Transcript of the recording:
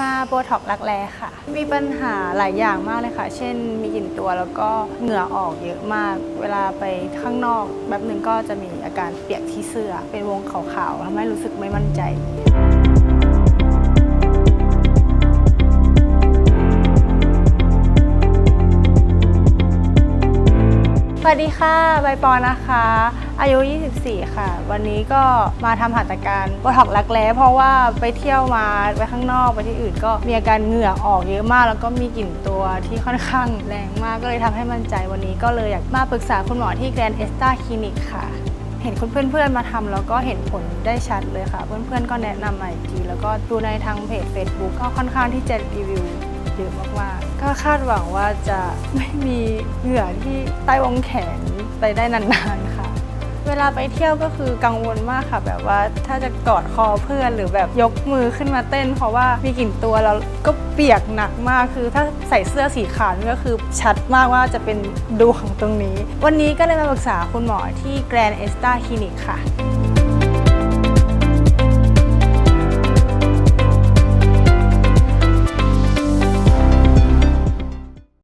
มาโบท็อกรักแร้ค่ะ มีปัญหาหลายอย่างมากเลยค่ะ เช่น มีกลิ่นตัวแล้วก็เหงื่อออกเยอะมาก เวลาไปข้างนอกแบบหนึ่งก็จะมีอาการเปียกที่เสื้อ เป็นวงขาวๆทำให้รู้สึกไม่มั่นใจ สวัสดีค่ะ ใบปอนะคะ อายุ 24 ค่ะ วันนี้ก็มาทำหัตถการโบท็อกรักแร้เพราะว่าไปเที่ยวมาไปข้างนอกไปที่อื่น ก็มีอาการเหงื่อออกเยอะมาก แล้วก็มีกลิ่นตัวที่ค่อนข้างแรงมากก็เลยทำให้มั่นใจวันนี้ก็เลยอยากมาปรึกษาคุณหมอที่แกรนเอสตาคลินิกค่ะเห็นคุณเพื่อนๆมาทำแล้วก็เห็นผลได้ชัดเลยค่ะ เพื่อนๆก็แนะนำมาอีกทีแล้วก็ดูในทางเพจ Facebook ก็ค่อนข้างที่จะรีวิว เยอะมากๆ ก็คาดหวังว่าจะไม่มีเหงื่อที่ใต้วงแขนไปได้นานๆค่ะ เวลาไปเที่ยวก็คือกังวลมากค่ะ แบบว่าถ้าจะกอดคอเพื่อนหรือแบบยกมือขึ้นมาเต้น เพราะว่ามีกลิ่นตัวแล้วก็เปียกหนักมากคือถ้าใส่เสื้อสีขาวนี่ก็คือชัดมากว่าจะเป็นดวงตรงนี้ วันนี้ก็เลยมาปรึกษาคุณหมอที่แกรนเอสตาคลินิกค่ะ